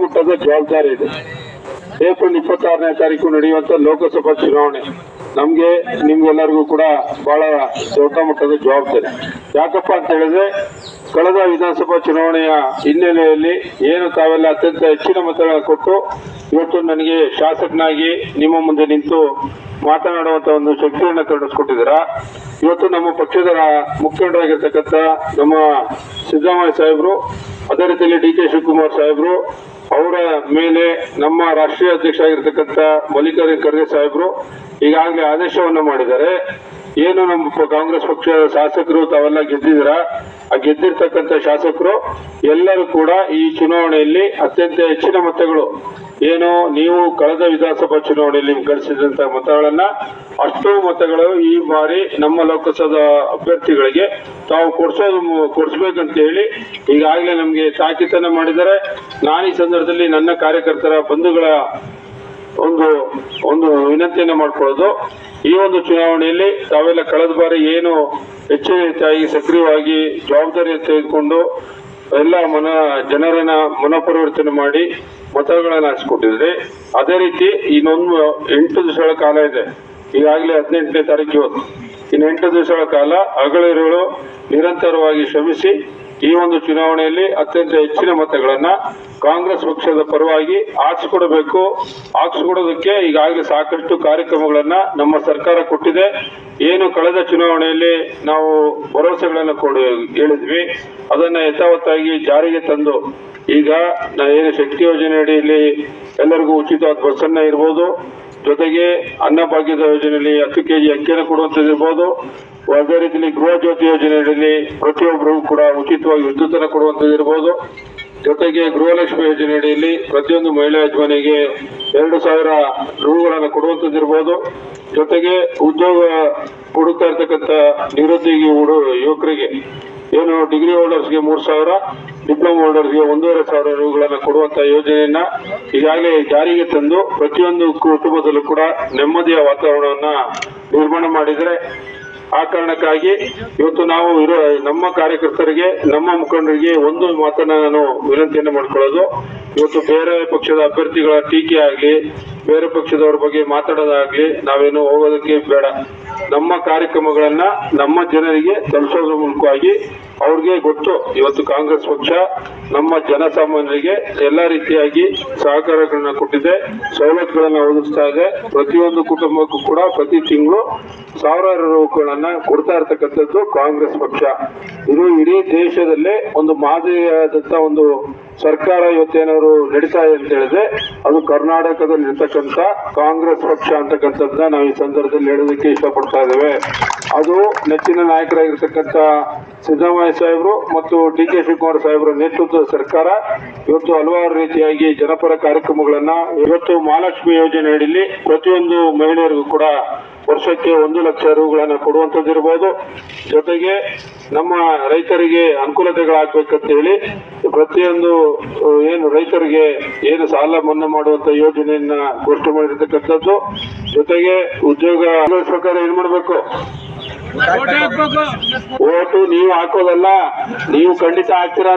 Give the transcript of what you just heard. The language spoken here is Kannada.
ಮುಟ್ಟದ ಜವಾಬ್ದಾರಿ ಇದೆ. ಏಪ್ರಿಲ್ ಇಪ್ಪತ್ತಾರನೇ ತಾರೀಕು ನಡೆಯುವಂತ ಲೋಕಸಭಾ ಚುನಾವಣೆ. ನಮ್ಗೆ, ನಿಮ್ಗೆಲ್ಲರಿಗೂ ಕೂಡ ಬಹಳ ದೊಡ್ಡ ಮಟ್ಟದ ಜವಾಬ್ದಾರಿ. ಯಾಕಪ್ಪ ಅಂತ ಹೇಳಿದ್ರೆ, ಕಳೆದ ವಿಧಾನಸಭಾ ಚುನಾವಣೆಯ ಹಿನ್ನೆಲೆಯಲ್ಲಿ ಏನು ತಾವೆಲ್ಲ ಅತ್ಯಂತ ಹೆಚ್ಚಿನ ಮತಗಳನ್ನು ಕೊಟ್ಟು, ಇವತ್ತು ನನಗೆ ಶಾಸಕನಾಗಿ ನಿಮ್ಮ ಮುಂದೆ ನಿಂತು ಮಾತನಾಡುವಂತ ಒಂದು ಶಕ್ತಿಯನ್ನು ಕಲ್ಪಿಸ್ಕೊಟ್ಟಿದ್ದೀರಾ ಇವತ್ತು ನಮ್ಮ ಪಕ್ಷದ ಮುಖಂಡರಾಗಿರ್ತಕ್ಕಂಥ ನಮ್ಮ ಸಿದ್ದರಾಮಯ್ಯ ಸಾಹೇಬರು, ಅದೇ ರೀತಿಯಲ್ಲಿ ಡಿ ಕೆ ಶಿವಕುಮಾರ್ ಸಾಹೇಬರು ಅವರ ಮೇಲೆ ನಮ್ಮ ರಾಷ್ಟ್ರೀಯ ಅಧ್ಯಕ್ಷ ಆಗಿರ್ತಕ್ಕಂಥ ಮಲ್ಲಿಕಾರ್ಜುನ ಖರ್ಗೆ ಸಾಹೇಬರು ಈಗಾಗಲೇ ಆದೇಶವನ್ನು ಮಾಡಿದ್ದಾರೆ. ಏನು ನಮ್ಮ ಕಾಂಗ್ರೆಸ್ ಪಕ್ಷದ ಶಾಸಕರು ತಾವೆಲ್ಲ ಗೆದ್ದಿದ್ದೀರಾ? ಆ ಗೆದ್ದಿರ್ತಕ್ಕಂಥ ಶಾಸಕರು ಎಲ್ಲರೂ ಕೂಡ ಈ ಚುನಾವಣೆಯಲ್ಲಿ ಅತ್ಯಂತ ಹೆಚ್ಚಿನ ಮತಗಳು ಏನು, ನೀವು ಕಳೆದ ವಿಧಾನಸಭಾ ಚುನಾವಣೆಯಲ್ಲಿ ಗಳಿಸಿದಂತ ಮತಗಳನ್ನ, ಅಷ್ಟು ಮತಗಳು ಈ ಬಾರಿ ನಮ್ಮ ಲೋಕಸಭಾ ಅಭ್ಯರ್ಥಿಗಳಿಗೆ ತಾವು ಕೊಡ್ಸೋದು ಕೊಡಿಸ್ಬೇಕಂತ ಹೇಳಿ ಈಗಾಗಲೇ ನಮಗೆ ತಾಕೀತನ್ನ ಮಾಡಿದ್ದಾರೆ. ನಾನು ಈ ಸಂದರ್ಭದಲ್ಲಿ ನನ್ನ ಕಾರ್ಯಕರ್ತರ ಬಂಧುಗಳ ಒಂದು ಒಂದು ವಿನಂತಿಯನ್ನು ಮಾಡ್ಕೊಳ್ಳೋದು. ಈ ಒಂದು ಚುನಾವಣೆಯಲ್ಲಿ ತಾವೆಲ್ಲ ಕಳೆದ ಬಾರಿ ಏನು ಹೆಚ್ಚಿನ ಹೆಚ್ಚಾಗಿ ಸಕ್ರಿಯವಾಗಿ ಜವಾಬ್ದಾರಿ ತೆಗೆದುಕೊಂಡು ಎಲ್ಲ ಮನ ಜನರನ್ನ ಮನಪರಿವರ್ತನೆ ಮಾಡಿ ಮತಗಳನ್ನು ಹಾಕಿಸ್ಕೊಟ್ಟಿದ್ರಿ ಅದೇ ರೀತಿ ಇನ್ನೊಂದು ಎಂಟು ದಿವಸಗಳ ಕಾಲ ಇದೆ. ಈಗಾಗಲೇ ಹದಿನೆಂಟನೇ ತಾರೀಕು ಇವತ್ತು. ಇನ್ನು ಎಂಟು ದಿವಸಗಳ ಕಾಲ ಅಗಳಿರುಗಳು ನಿರಂತರವಾಗಿ ಶ್ರಮಿಸಿ ಈ ಒಂದು ಚುನಾವಣೆಯಲ್ಲಿ ಅತ್ಯಂತ ಹೆಚ್ಚಿನ ಮತಗಳನ್ನ ಕಾಂಗ್ರೆಸ್ ಪಕ್ಷದ ಪರವಾಗಿ ಹಾಕ್ಸ್ಕೊಡಬೇಕು ಹಾಕ್ಸ್ಕೊಡೋದಕ್ಕೆ ಈಗಾಗಲೇ ಸಾಕಷ್ಟು ಕಾರ್ಯಕ್ರಮಗಳನ್ನ ನಮ್ಮ ಸರ್ಕಾರ ಕೊಟ್ಟಿದೆ. ಏನು ಕಳೆದ ಚುನಾವಣೆಯಲ್ಲಿ ನಾವು ಭರವಸೆಗಳನ್ನು ಕೊಡು, ಹೇಳಿದ್ವಿ. ಅದನ್ನ ಯಥಾವತ್ತಾಗಿ ಜಾರಿಗೆ ತಂದು ಈಗ ಏನು ಶಕ್ತಿ ಯೋಜನೆ ಅಡಿಯಲ್ಲಿ ಎಲ್ಲರಿಗೂ ಉಚಿತವಾದ ಬಸ್ಸನ್ನ ಇರ್ಬೋದು, ಜೊತೆಗೆ ಅನ್ನಭಾಗ್ಯದ ಯೋಜನೆಯಲ್ಲಿ ಹತ್ತು ಕೆಜಿ ಅಕ್ಕಿಯನ್ನು ಕೊಡುವಂಥದ್ದು ಇರ್ಬೋದು ಅದೇ ರೀತಿಯಲ್ಲಿ ಗೃಹ ಜ್ಯೋತಿ ಯೋಜನೆಯಲ್ಲಿ ಪ್ರತಿಯೊಬ್ಬರಿಗೂ ಕೂಡ ಉಚಿತವಾಗಿ ವಿದ್ಯುತ್ತನ್ನು ಕೊಡುವಂಥದ್ದು ಇರ್ಬೋದು, ಜೊತೆಗೆ ಗೃಹಲಕ್ಷ್ಮಿ ಯೋಜನೆ ಅಡಿಯಲ್ಲಿ ಪ್ರತಿಯೊಂದು ಮಹಿಳಾ ಯಜಮಾನಿಗೆ ಎರಡು ಸಾವಿರ ರೂಗಳನ್ನು ಕೊಡುವಂಥದ್ದು ಇರ್ಬೋದು. ಜೊತೆಗೆ ಉದ್ಯೋಗ ಹುಡುಕ್ತಾ ಇರ್ತಕ್ಕಂಥ ನಿರುದ್ಯೋಗಿ ಹುಡು ಯುವಕರಿಗೆ ಏನು ಡಿಗ್ರಿ ಹೋಲ್ಡರ್ಸ್ಗೆ ಮೂರು ಸಾವಿರ ಡಿಪ್ಲೊಮಾ ಹೋಲ್ಡರ್ಸ್ಗೆ ಒಂದೂವರೆ ಸಾವಿರ ರೂಗಳನ್ನು ಕೊಡುವಂತ ಯೋಜನೆಯನ್ನ ಈಗಾಗಲೇ ಜಾರಿಗೆ ತಂದು ಪ್ರತಿಯೊಂದು ಕುಟುಂಬದಲ್ಲೂ ಕೂಡ ನೆಮ್ಮದಿಯ ವಾತಾವರಣವನ್ನ ನಿರ್ಮಾಣ ಮಾಡಿದರೆ ಆ ಕಾರಣಕ್ಕಾಗಿ ಇವತ್ತು ನಾವು ಇರೋ ನಮ್ಮ ಕಾರ್ಯಕರ್ತರಿಗೆ, ನಮ್ಮ ಮುಖಂಡರಿಗೆ ಒಂದು ಮಾತನ್ನ ನಾನು ವಿನಂತಿಯನ್ನು ಮಾಡ್ಕೊಳ್ಳೋದು. ಇವತ್ತು ಬೇರೆ ಪಕ್ಷದ ಅಭ್ಯರ್ಥಿಗಳ ಟೀಕೆ ಆಗಲಿ, ಬೇರೆ ಪಕ್ಷದವ್ರ ಬಗ್ಗೆ ಮಾತಾಡೋದಾಗ್ಲಿ ನಾವೇನು ಹೋಗೋದಕ್ಕೆ ಬೇಡ. ನಮ್ಮ ಕಾರ್ಯಕ್ರಮಗಳನ್ನ ನಮ್ಮ ಜನರಿಗೆ ತಲುಪಿಸೋದ್ರ ಮೂಲಕವಾಗಿ ಅವ್ರಿಗೆ ಗೊತ್ತು. ಇವತ್ತು ಕಾಂಗ್ರೆಸ್ ಪಕ್ಷ ನಮ್ಮ ಜನಸಾಮಾನ್ಯರಿಗೆ ಎಲ್ಲ ರೀತಿಯಾಗಿ ಸಹಕಾರಗಳನ್ನ ಕೊಟ್ಟಿದೆ. ಸವಲತ್ತುಗಳನ್ನ ಒದಗಿಸ್ತಾ ಇದೆ. ಪ್ರತಿಯೊಂದು ಕುಟುಂಬಕ್ಕೂ ಕೂಡ ಪ್ರತಿ ತಿಂಗಳು ಸಾವಿರಾರು ರೂಪಾಯಿಗಳನ್ನ ಕೊಡ್ತಾ ಇರತಕ್ಕಂಥದ್ದು ಕಾಂಗ್ರೆಸ್ ಪಕ್ಷ. ಇದು ಇಡೀ ದೇಶದಲ್ಲೇ ಒಂದು ಮಾದರಿಯಾದಂತ ಒಂದು ಸರ್ಕಾರ ಇವತ್ತೇನಾದ್ರು ನಡೀತಾ ಇದೆ ಅಂತ ಹೇಳಿದ್ರೆ ಅದು ಕರ್ನಾಟಕದಲ್ಲಿ ಇರ್ತಕ್ಕಂಥ ಕಾಂಗ್ರೆಸ್ ಪಕ್ಷ ಅಂತಕ್ಕಂಥದ್ದನ್ನ ನಾವು ಈ ಸಂದರ್ಭದಲ್ಲಿ ಹೇಳೋದಕ್ಕೆ ಇಷ್ಟಪಡ್ತಾ ಇದ್ದೇವೆ. ಅದು ನೆಚ್ಚಿನ ನಾಯಕರಾಗಿರ್ತಕ್ಕಂಥ ಸಿದ್ದರಾಮಯ್ಯ ಸಾಹೇಬರು ಮತ್ತು ಡಿ ಕೆ ಶಿವಕುಮಾರ್ ಸಾಹೇಬರ ನೇತೃತ್ವದ ಸರ್ಕಾರ ಇವತ್ತು ಹಲವಾರು ರೀತಿಯಾಗಿ ಜನಪರ ಕಾರ್ಯಕ್ರಮಗಳನ್ನ ಇವತ್ತು ಮಹಾಲಕ್ಷ್ಮಿ ಯೋಜನೆ ಅಡಿಯಲ್ಲಿ ಪ್ರತಿಯೊಂದು ಮಹಿಳೆಯರಿಗೂ ಕೂಡ ವರ್ಷಕ್ಕೆ ಒಂದು ಲಕ್ಷ ರೂಗಳನ್ನು ಕೊಡುವಂಥದ್ದು ಇರ್ಬೋದು. ಜೊತೆಗೆ ನಮ್ಮ ರೈತರಿಗೆ ಅನುಕೂಲತೆಗಳಾಗಬೇಕಂತ ಹೇಳಿ ಪ್ರತಿಯೊಂದು ಏನು ರೈತರಿಗೆ ಏನು ಸಾಲ ಮನ್ನಾ ಮಾಡುವಂತ ಯೋಜನೆಯನ್ನ ಘೋಷಣೆ ಮಾಡಿರ್ತಕ್ಕಂಥದ್ದು. ಜೊತೆಗೆ ಉದ್ಯೋಗ ಪ್ರಕಾರ ಏನ್ ಮಾಡ್ಬೇಕು? ಓಟು ನೀವು ಹಾಕೋದಲ್ಲ ನೀವು ಖಂಡಿತ ಹಾಕ್ತೀರಾ